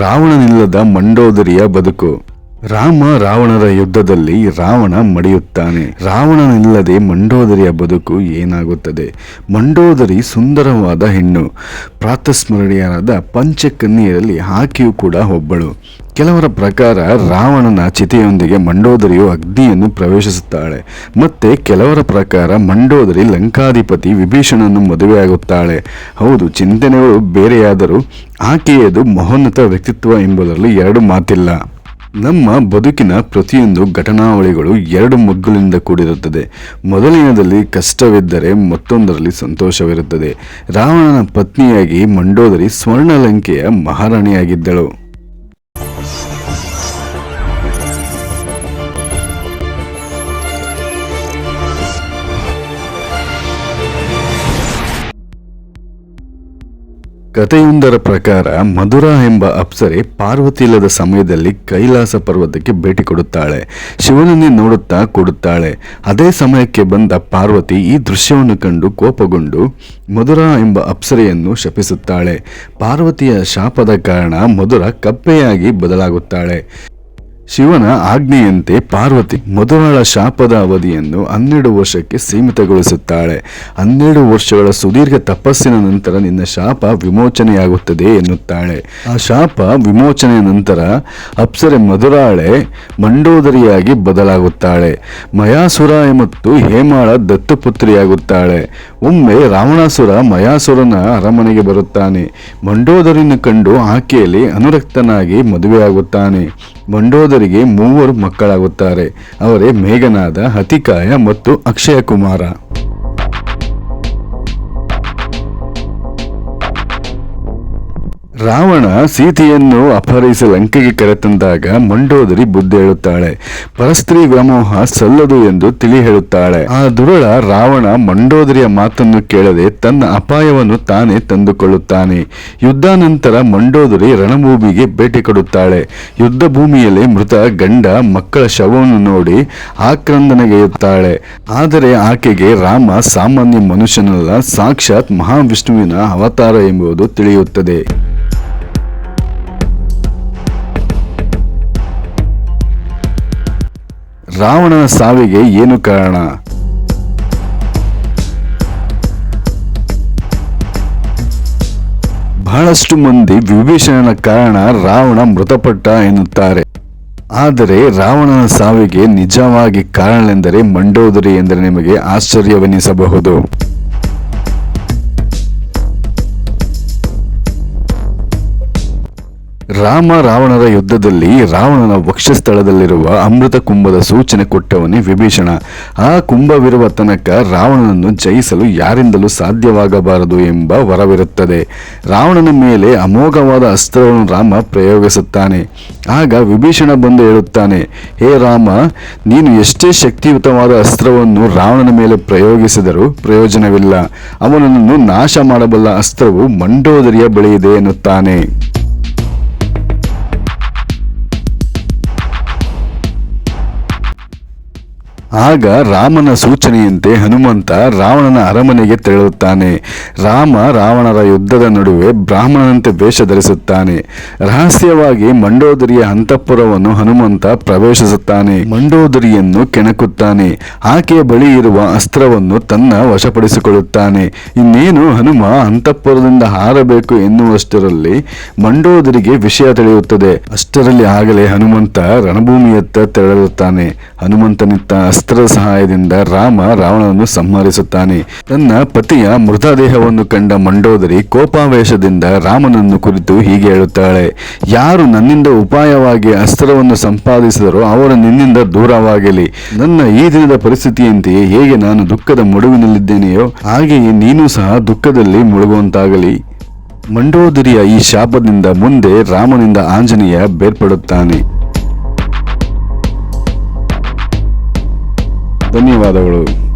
ರಾವಣನಿಲ್ಲದ ಮಂಡೋದರಿಯ ಬದುಕು. ರಾಮ ರಾವಣರ ಯುದ್ಧದಲ್ಲಿ ರಾವಣ ಮಡಿಯುತ್ತಾನೆ. ರಾವಣನಿಲ್ಲದೆ ಮಂಡೋದರಿಯ ಬದುಕು ಏನಾಗುತ್ತದೆ? ಮಂಡೋದರಿ ಸುಂದರವಾದ ಹೆಣ್ಣು. ಪ್ರಾತಸ್ಮರಣೀಯರಾದ ಪಂಚಕನ್ಯರಲ್ಲಿ ಆಕೆಯು ಕೂಡ ಒಬ್ಬಳು. ಕೆಲವರ ಪ್ರಕಾರ ರಾವಣನ ಚಿತೆಯೊಂದಿಗೆ ಮಂಡೋದರಿಯು ಅಗ್ನಿಯನ್ನು ಪ್ರವೇಶಿಸುತ್ತಾಳೆ. ಮತ್ತೆ ಕೆಲವರ ಪ್ರಕಾರ ಮಂಡೋದರಿ ಲಂಕಾಧಿಪತಿ ವಿಭೀಷಣನು ಮದುವೆಯಾಗುತ್ತಾಳೆ. ಹೌದು, ಚಿಂತನೆಗಳು ಬೇರೆಯಾದರೂ ಆಕೆಯದು ಮಹೋನ್ನತ ವ್ಯಕ್ತಿತ್ವ ಎಂಬುದರಲ್ಲಿ ಎರಡು ಮಾತಿಲ್ಲ. ನಮ್ಮ ಬದುಕಿನ ಪ್ರತಿಯೊಂದು ಘಟನಾವಳಿಗಳು ಎರಡು ಮಗ್ಗುಲಿಂದ ಕೂಡಿರುತ್ತದೆ. ಮೊದಲನೆಯದಲ್ಲಿ ಕಷ್ಟವಿದ್ದರೆ ಮತ್ತೊಂದರಲ್ಲಿ ಸಂತೋಷವಿರುತ್ತದೆ. ರಾವಣನ ಪತ್ನಿಯಾಗಿ ಮಂಡೋದರಿ ಸ್ವರ್ಣಲಂಕೆಯ ಮಹಾರಾಣಿಯಾಗಿದ್ದಳು. ಕಥೆಯೊಂದರ ಪ್ರಕಾರ, ಮಧುರಾ ಎಂಬ ಅಪ್ಸರೆ ಪಾರ್ವತಿ ಇಲ್ಲದ ಸಮಯದಲ್ಲಿ ಕೈಲಾಸ ಪರ್ವತಕ್ಕೆ ಭೇಟಿ ಕೊಡುತ್ತಾಳೆ. ಶಿವನನ್ನೇ ನೋಡುತ್ತಾ ಕೊಡುತ್ತಾಳೆ. ಅದೇ ಸಮಯಕ್ಕೆ ಬಂದ ಪಾರ್ವತಿ ಈ ದೃಶ್ಯವನ್ನು ಕಂಡು ಕೋಪಗೊಂಡು ಮಧುರಾ ಎಂಬ ಅಪ್ಸರೆಯನ್ನು ಶಪಿಸುತ್ತಾಳೆ. ಪಾರ್ವತಿಯ ಶಾಪದ ಕಾರಣ ಮಧುರ ಕಪ್ಪೆಯಾಗಿ ಬದಲಾಗುತ್ತಾಳೆ. ಶಿವನ ಆಜ್ಞೆಯಂತೆ ಪಾರ್ವತಿ ಮಧುರಾಳ ಶಾಪದ ಅವಧಿಯನ್ನು ಹನ್ನೆರಡು ವರ್ಷಕ್ಕೆ ಸೀಮಿತಗೊಳಿಸುತ್ತಾಳೆ. ಹನ್ನೆರಡು ವರ್ಷಗಳ ಸುದೀರ್ಘ ತಪಸ್ಸಿನ ನಂತರ ನಿನ್ನ ಶಾಪ ವಿಮೋಚನೆಯಾಗುತ್ತದೆ ಎನ್ನುತ್ತಾಳೆ. ಆ ಶಾಪ ವಿಮೋಚನೆಯ ನಂತರ ಅಪ್ಸರೆ ಮಧುರಾಳೆ ಮಂಡೋದರಿಯಾಗಿ ಬದಲಾಗುತ್ತಾಳೆ. ಮಯಾಸುರ ಮತ್ತು ಹೇಮಾಳ ದತ್ತುಪುತ್ರಿಯಾಗುತ್ತಾಳೆ. ಒಮ್ಮೆ ರಾವಣಾಸುರ ಮಯಾಸುರನ ಅರಮನೆಗೆ ಬರುತ್ತಾನೆ. ಮಂಡೋದರಿನ ಕಂಡು ಆಕೆಯಲ್ಲಿ ಅನುರಕ್ತನಾಗಿ ಮದುವೆಯಾಗುತ್ತಾನೆ. ಮಂಡೋದರಿಗೆ ಮೂವರು ಮಕ್ಕಳಾಗುತ್ತಾರೆ. ಅವರೇ ಮೇಘನಾದ ಹತಿಕಾಯ ಮತ್ತು ಅಕ್ಷಯ ಕುಮಾರ ರಾವಣ ಸೀತೆಯನ್ನು ಅಪಹರಿಸಿ ಲಂಕೆಗೆ ಕರೆತಂದಾಗ ಮಂಡೋದರಿ ಬುದ್ಧಿ ಹೇಳುತ್ತಾಳೆ, ಪರಸ್ತ್ರೀ ವ್ಯಾಮೋಹ ಸಲ್ಲದು ಎಂದು ತಿಳಿ ಹೇಳುತ್ತಾಳೆ. ಆ ದುರುಳ ರಾವಣ ಮಂಡೋದರಿಯ ಮಾತನ್ನು ಕೇಳದೆ ತನ್ನ ಅಪಾಯವನ್ನು ತಾನೇ ತಂದುಕೊಳ್ಳುತ್ತಾನೆ. ಯುದ್ಧಾನಂತರ ಮಂಡೋದರಿ ರಣಭೂಮಿಗೆ ಭೇಟಿ ಕೊಡುತ್ತಾಳೆ. ಯುದ್ಧ ಭೂಮಿಯಲ್ಲಿ ಮೃತ ಗಂಡ ಮಕ್ಕಳ ಶವವನ್ನು ನೋಡಿ ಆಕ್ರಂದನೆಗೆಯುತ್ತಾಳೆ. ಆದರೆ ಆಕೆಗೆ ರಾಮ ಸಾಮಾನ್ಯ ಮನುಷ್ಯನಲ್ಲ, ಸಾಕ್ಷಾತ್ ಮಹಾವಿಷ್ಣುವಿನ ಅವತಾರ ಎಂಬುದು ತಿಳಿಯುತ್ತದೆ. ರಾವಣನ ಸಾವಿಗೆ ಏನು ಕಾರಣ? ಬಹಳಷ್ಟು ಮಂದಿ ವಿಭೀಷಣನ ಕಾರಣ ರಾವಣ ಮೃತಪಟ್ಟ ಎನ್ನುತ್ತಾರೆ. ಆದರೆ ರಾವಣನ ಸಾವಿಗೆ ನಿಜವಾಗಿ ಕಾರಣವೆಂದರೆ ಮಂಡೋದರಿ ಎಂದರೆ ನಿಮಗೆ ಆಶ್ಚರ್ಯವೆನಿಸಬಹುದು. ರಾಮ ರಾವಣರ ಯುದ್ಧದಲ್ಲಿ ರಾವಣನ ವಕ್ಷಸ್ಥಳದಲ್ಲಿರುವ ಅಮೃತ ಕುಂಭದ ಸೂಚನೆ ಕೊಟ್ಟವನೇ ವಿಭೀಷಣ. ಆ ಕುಂಭವಿರುವ ತನಕ ರಾವಣನನ್ನು ಜಯಿಸಲು ಯಾರಿಂದಲೂ ಸಾಧ್ಯವಾಗಬಾರದು ಎಂಬ ವರವಿರುತ್ತದೆ. ರಾವಣನ ಮೇಲೆ ಅಮೋಘವಾದ ಅಸ್ತ್ರವನ್ನು ರಾಮ ಪ್ರಯೋಗಿಸುತ್ತಾನೆ. ಆಗ ವಿಭೀಷಣ ಬಂದು ಹೇಳುತ್ತಾನೆ, ಹೇ ರಾಮ, ನೀನು ಎಷ್ಟೇ ಶಕ್ತಿಯುತವಾದ ಅಸ್ತ್ರವನ್ನು ರಾವಣನ ಮೇಲೆ ಪ್ರಯೋಗಿಸಿದರೂ ಪ್ರಯೋಜನವಿಲ್ಲ. ಅವನನ್ನು ನಾಶ ಮಾಡಬಲ್ಲ ಅಸ್ತ್ರವು ಮಂಡೋದರಿಯ ಬಳಿಯಿದೆ ಎನ್ನುತ್ತಾನೆ. ಆಗ ರಾಮನ ಸೂಚನೆಯಂತೆ ಹನುಮಂತ ರಾವಣನ ಅರಮನೆಗೆ ತೆರಳುತ್ತಾನೆ. ರಾಮ ರಾವಣರ ಯುದ್ಧದ ನಡುವೆ ಬ್ರಾಹ್ಮಣನಂತೆ ವೇಷ ಧರಿಸುತ್ತಾನೆ. ರಹಸ್ಯವಾಗಿ ಮಂಡೋದರಿಯ ಅಂತಃಪುರವನ್ನು ಹನುಮಂತ ಪ್ರವೇಶಿಸುತ್ತಾನೆ. ಮಂಡೋದರಿಯನ್ನು ಕೆಣಕುತ್ತಾನೆ. ಆಕೆಯ ಬಳಿ ಇರುವ ಅಸ್ತ್ರವನ್ನು ತನ್ನ ವಶಪಡಿಸಿಕೊಳ್ಳುತ್ತಾನೆ. ಇನ್ನೇನು ಹನುಮ ಅಂತಃಪುರದಿಂದ ಹಾರಬೇಕು ಎನ್ನುವಷ್ಟರಲ್ಲಿ ಮಂಡೋದರಿಗೆ ವಿಷಯ ತಿಳಿಯುತ್ತದೆ. ಅಷ್ಟರಲ್ಲಿ ಆಗಲೇ ಹನುಮಂತ ರಣಭೂಮಿಯತ್ತ ತೆರಳುತ್ತಾನೆ. ಹನುಮಂತನಿತ್ತ ಅಸ್ತ್ರದ ಸಹಾಯದಿಂದ ರಾಮ ರಾವಣನನ್ನು ಸಂಹರಿಸುತ್ತಾನೆ. ತನ್ನ ಪತಿಯ ಮೃತದೇಹವನ್ನು ಕಂಡ ಮಂಡೋದರಿ ಕೋಪಾವೇಶದಿಂದ ರಾಮನನ್ನು ಕುರಿತು ಹೀಗೆ ಹೇಳುತ್ತಾಳೆ. ಯಾರು ನನ್ನಿಂದ ಉಪಾಯವಾಗಿ ಅಸ್ತ್ರವನ್ನು ಸಂಪಾದಿಸಿದರೋ ಅವರು ನಿನ್ನಿಂದ ದೂರವಾಗಲಿ. ನನ್ನ ಈ ದಿನದ ಪರಿಸ್ಥಿತಿಯಂತೆಯೇ ಹೇಗೆ ನಾನು ದುಃಖದ ಮಡುವಿನಲ್ಲಿದ್ದೇನೆಯೋ, ಹಾಗೆಯೇ ನೀನು ಸಹ ದುಃಖದಲ್ಲಿ ಮುಳುಗುವಂತಾಗಲಿ. ಮಂಡೋದರಿಯ ಈ ಶಾಪದಿಂದ ಮುಂದೆ ರಾಮನಿಂದ ಆಂಜನೇಯ ಬೇರ್ಪಡುತ್ತಾನೆ. ಧನ್ಯವಾದಗಳು.